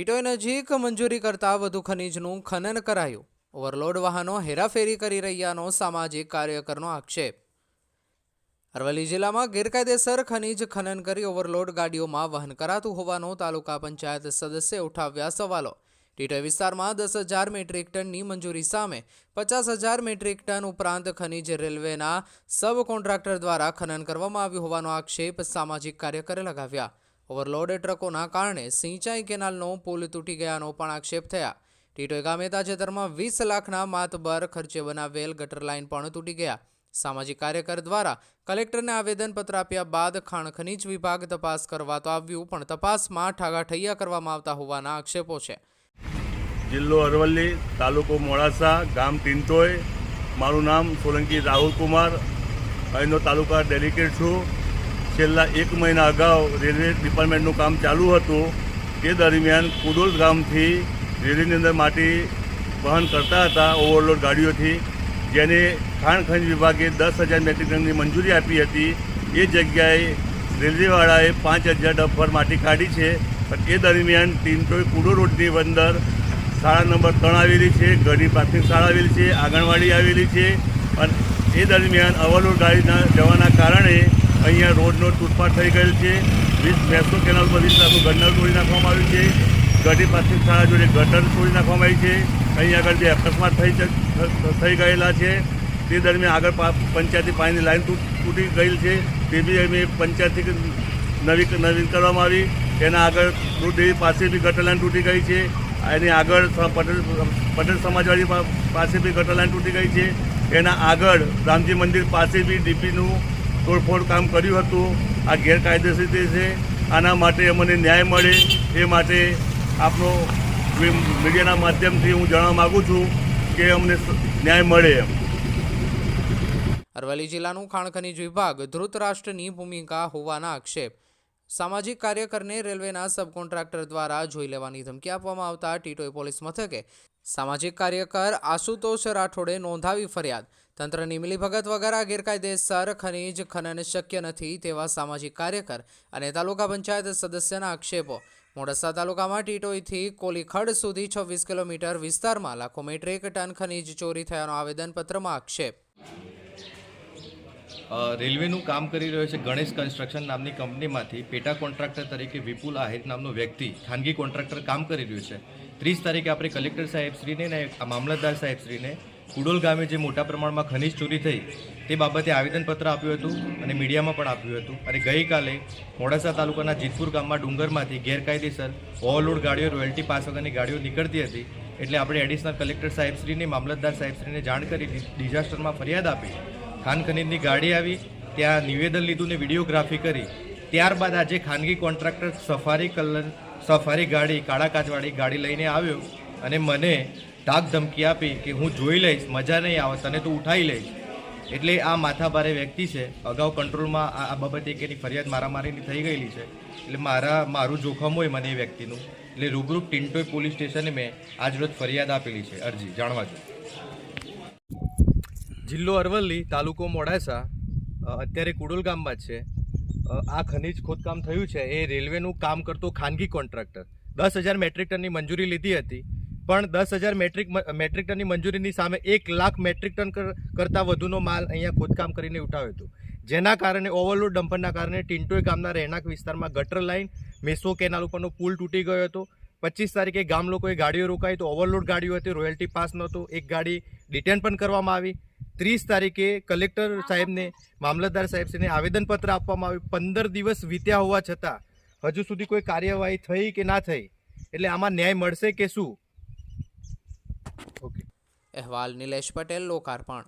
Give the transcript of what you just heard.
ટીટોઈ નજીક મંજૂરી કરતાં વધુ ખનીજનું ખનન કરાયું. ઓવરલોડ વાહનો હેરાફેરી કરી રહ્યાનો સામાજિક કાર્યકરનો આક્ષેપ. અરવલ્લી જિલ્લામાં ગેરકાયદેસર ખનીજ ખનન કરી ઓવરલોડ ગાડીઓમાં વહન કરાતું હોવાનો તાલુકા પંચાયત સદસ્ય ઉઠાવ્યા સવાલો. ટીટોઈ વિસ્તારમાં દસ હજાર મેટ્રિક ટનની મંજૂરી સામે પચાસ હજાર મેટ્રિક ટન ઉપરાંત ખનીજ રેલવેના સબ કોન્ટ્રાક્ટર દ્વારા ખનન કરવામાં આવ્યું હોવાનો આક્ષેપ સામાજિક કાર્યકરે લગાવ્યા. ઓવરલોડ ટ્રકોના કારણે સિંચાઈ કેનાલનો પુલ તૂટી ગયાનો પણ આક્ષેપ થયા. ટીટોઈ ગામે તાજેતરમાં વીસ લાખના માતબર ખર્ચે બનાવેલ ગટર લાઇન પણ તૂટી ગયા. સામાજિક કાર્યકર દ્વારા કલેક્ટરને આવેદનપત્ર આપ્યા બાદ ખાણ ખનીજ વિભાગ તપાસ કરવા તો આવ્યું, પણ તપાસમાં ઠાગાઠૈયા કરવામાં આવતા હોવાના આક્ષેપો છે. જિલ્લો અરવલ્લી, તાલુકો મોડાસા, ગામ ટિંટોય. મારું નામ સોલંકી રાહુલ કુમાર. અહીંનો તાલુકા ડેલિકેટ છું. છેલ્લા એક મહિના અગાઉ રેલવે ડિપાર્ટમેન્ટનું કામ ચાલુ હતું. તે દરમિયાન કુડોલ ગામથી રેલવેની અંદર માટી વહન કરતા હતા ઓવરલોડ ગાડીઓથી, જેને ખાણ ખનિજ વિભાગે દસ હજાર મેટ્રિક ટનની મંજૂરી આપી હતી. એ જગ્યાએ રેલવેવાળાએ પાંચ હજાર ડફર માટી કાઢી છે. પણ એ દરમિયાન ટિંટોય કુડો રોડની અંદર શાળા નંબર ત્રણ આવેલી છે ગઢી પ્રાથમિક શાળા આવેલી છે, આંગણવાડી આવેલી છે. અને એ દરમિયાન અવરલોડ ગાડીના જવાના કારણે અહીંયા રોડનો તૂટપાટ થઈ ગયેલ છે. વીસ ભેંસો કેનાલ પર આખું ગટર તોડી નાખવામાં આવ્યું છે. ગઢી પાસે શાળા જોડે ગટર તોડી નાખવામાં આવી છે. અહીં આગળ બે અકસ્માત થઈ થઈ ગયેલા છે. તે દરમિયાન આગળ પંચાયતી પાણીની લાઈન તૂટ- ગયેલ છે. તે બી અમે પંચાયતથી નવી નવીન કરવામાં આવી. એના આગળ ડેરી પાસે બી ગટર લાઈન તૂટી ગઈ છે. એની આગળ પટેલ સમાજવાડી પાસે બી ગટર લાઈન તૂટી ગઈ છે. એના આગળ રામજી મંદિર પાસે બી ડીપીનું તોડફોડ કામ કર્યું હતું. આ ગેરકાયદેસર રીતે છે. આના માટે અમને ન્યાય મળે. એ માટે આપનો મીડિયાના માધ્યમથી હું જણાવવા માગું છું કે અમને ન્યાય મળે એમ. અરવલ્લી જિલ્લાનું ખાણ ખનીજ વિભાગ ધૃતરાષ્ટ્રની ભૂમિકા હોવાના આક્ષેપ. સામાજિક કાર્યકરને રેલવેના સબ કોન્ટ્રાક્ટર દ્વારા જોઈ લેવાની ધમકી આપવામાં આવતા ટીટોઈ પોલીસ મથકે સામાજિક કાર્યકર આશુતોષ રાઠોડે નોંધાવી ફરિયાદ. તંત્રની મિલીભગત વગર આ ગેરકાયદેસર ખનીજ ખનન શક્ય નથી તેવા સામાજિક કાર્યકર અને તાલુકા પંચાયત સદસ્યના આક્ષેપો. મોડાસા તાલુકામાં ટીટોઈથી કોલીખડ સુધી છવ્વીસ કિલોમીટર વિસ્તારમાં લાખો મેટ્રિક ટન ખનીજ ચોરી થયાનો આવેદનપત્રમાં આક્ષેપ. રેલવેનું કામ કરી રહ્યો છે ગણેશ કન્સ્ટ્રક્શન નામની કંપનીમાંથી પેટા કોન્ટ્રાક્ટર તરીકે વિપુલ આહિર નામનો વ્યક્તિ ખાનગી કોન્ટ્રાક્ટર કામ કરી રહ્યું છે. ત્રીસ તારીખે આપણે કલેક્ટર સાહેબશ્રીને ને મામલતદાર સાહેબશ્રીને કુડોલ ગામે જે મોટા પ્રમાણમાં ખનીજ ચોરી થઈ, તે બાબતે આવેદનપત્ર આપ્યું હતું અને મીડિયામાં પણ આપ્યું હતું. અને ગઈકાલે મોડાસા તાલુકાના જીતપુર ગામમાં ડુંગરમાંથી ગેરકાયદેસર ઓવરલોડ ગાડીઓ, રોયલ્ટી પાસ વગરની ગાડીઓ નીકળતી હતી. એટલે આપણે એડિશનલ કલેક્ટર સાહેબશ્રીને મામલતદાર સાહેબશ્રીને જાણ કરી ડિઝાસ્ટરમાં ફરિયાદ આપી. ખાન ખનીજની ગાડી આવી, ત્યાં નિવેદન લીધું ને વિડીયોગ્રાફી કરી. ત્યારબાદ આજે ખાનગી કોન્ટ્રાક્ટર સફારી કલર સફારી ગાડી કાળા કાચવાળી ગાડી લઈને આવ્યો અને મને ધાક ધમકી આપી કે હું જોઈ લઈશ, મજા નહીં આવે, તને તો ઉઠાવી લઈશ. એટલે આ માથાભારે વ્યક્તિ છે, અગાઉ કંટ્રોલમાં આ બાબતે એક એની ફરિયાદ મારામારીની થઈ ગયેલી છે. એટલે મારા મારું જોખમ હોય મને એ વ્યક્તિનું. એટલે રૂબરૂ ટિન્ટોય પોલીસ સ્ટેશને મેં આજરોજ ફરિયાદ આપેલી છે, અરજી, જાણવા જિલ્લો અરવલ્લી તાલુકો મોડાસા અત્યારે કુડોલ ગામમાં જ છે. આ ખનીજ ખોદકામ થયું છે. એ રેલવેનું કામ કરતો ખાનગી કોન્ટ્રાક્ટર. દસ હજાર મેટ્રિક ટનની મંજૂરી લીધી હતી. પણ દસ હજાર મેટ્રિક મેટ્રિક ટનની મંજૂરીની સામે એક લાખ મેટ્રિક ટન કરતાં વધુનો માલ અહીંયા ખોદકામ કરીને ઉઠાવ્યો હતો. જેના કારણે ઓવરલોડ ડમ્પરના કારણે ટિન્ટોય ગામના રહેણાંક વિસ્તારમાં ગટર લાઇન, મેસો કેનાલ ઉપરનો પુલ તૂટી ગયો હતો. પચીસ તારીખે ગામ લોકોએ ગાડીઓ રોકાઈ તો ઓવરલોડ ગાડીઓ હતી, રોયલ્ટી પાસ નહોતો. એક ગાડી ડિટેન પણ કરવામાં આવી. ત્રીસ તારીખે કલેક્ટર સાહેબને મામલતદાર સાહેબને આવેદનપત્ર આપવામાં આવ્યું. પંદર દિવસ વીત્યા હોવા છતાં હજુ સુધી કોઈ કાર્યવાહી થઈ કે ના થઈ? એટલે આમાં ન્યાય મળશે કે શું? ઓકે અહેવાલ નિલેશ પટેલ લોકાર્પણ.